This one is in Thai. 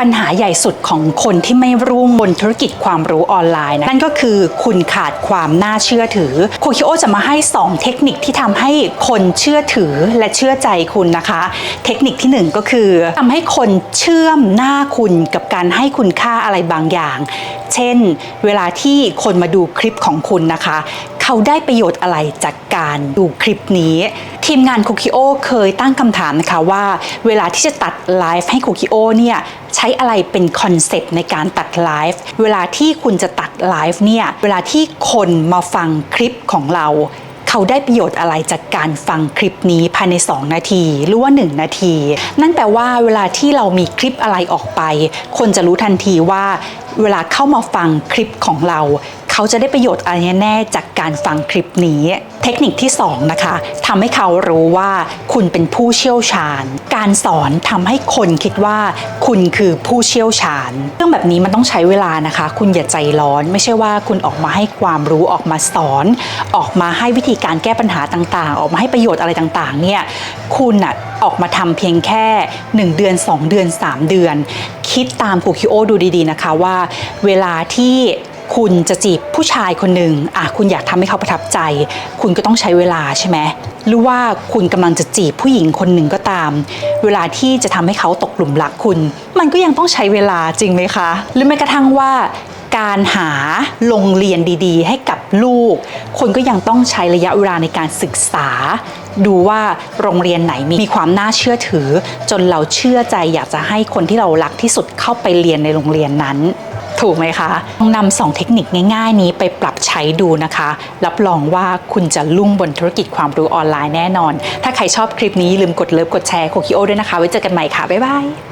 ปัญหาใหญ่สุดของคนที่ไม่รุ่งบนธุรกิจความรู้ออนไลน์นะนั่นก็คือคุณขาดความน่าเชื่อถือโคคิโอจะมาให้ 2 เทคนิคที่ทำให้คนเชื่อถือและเชื่อใจคุณนะคะ เทคนิคทีหนึ่1 ก็คือทำให้คนเชื่อมหน้าคุณกับการให้คุณค่าอะไรบางอย่าง เช่น เวลาที่คนมาดูคลิปของคุณนะคะ เขาได้ประโยชน์อะไรจากการดูคลิปนี้ ทีมงานคุกิโอเคยตั้งคำถามนะคะว่า เวลาที่จะตัดไลฟ์ให้คุกิโอเนี่ยใช้อะไรเป็นคอนเซปต์ในการตัดไลฟ์เวลาที่คุณจะตัดไลฟ์เนี่ยเวลาที่คนมาฟังคลิปของเราเขาได้ประโยชน์อะไรจากการฟังคลิปนี้ภายใน 2 นาที หรือว่า 1 นาที นั่นแปลว่าเวลาที่เรามีคลิปอะไรออกไป คนจะรู้ทันทีว่า เวลาเข้ามาฟังคลิปของเรา เขาจะได้ประโยชน์อะไรแน่จากการฟังคลิปนี้ เทคนิคที่ 2 นะคะทำให้เขารู้ว่าคุณเป็นผู้เชี่ยวชาญ การสอนทำให้คนคิดว่า คุณคือผู้เชี่ยวชาญเรื่องแบบนี้มันต้องใช้เวลานะคะ คุณอย่าใจร้อน ไม่ใช่ว่าคุณออกมาให้ความรู้ออกมาสอน ออกมาให้วิธีการแก้ปัญหาต่างๆ ออกมาให้ประโยชน์อะไรต่างๆเนี่ยคุณอะออกมาทำเพียงแค่ 1 เดือน 2 เดือน 3 เดือน คิดตามคูคิโอดูดีๆนะคะว่า เวลาที่ คุณจะจีบผู้ชายคนหนึ่งอะคุณอยากทำให้เขาประทับใจ คุณก็ต้องใช้เวลาใช่ไหมหรือว่าคุณกำลังจะจีบผู้หญิงคนหนึ่งก็ตาม เวลาที่จะทำให้เขาตกหลุมรักคุณ มันก็ยังต้องใช้เวลาจริงไหมคะ หรือแม้กระทั่งว่าการหาโรงเรียนดีๆ ให้กับลูก คนก็ยังต้องใช้ระยะเวลาในการศึกษา ดูว่าโรงเรียนไหนมีความน่าเชื่อถือ จนเราเชื่อใจอยากจะให้คนที่เรารักที่สุดเข้าไปเรียนในโรงเรียนนั้น ถูกไหมคะลองนำสองเทคนิคง่ายๆ นี้ไปปรับใช้ดูนะคะ รับรองว่าคุณจะลุ่งบนธุรกิจความรู้ออนไลน์แน่นอน ถ้าใครชอบคลิปนี้ลืมกดเลิฟกดแชร์โคคิโอด้วยนะคะ ไว้เจอกันใหม่ค่ะ บ๊ายบาย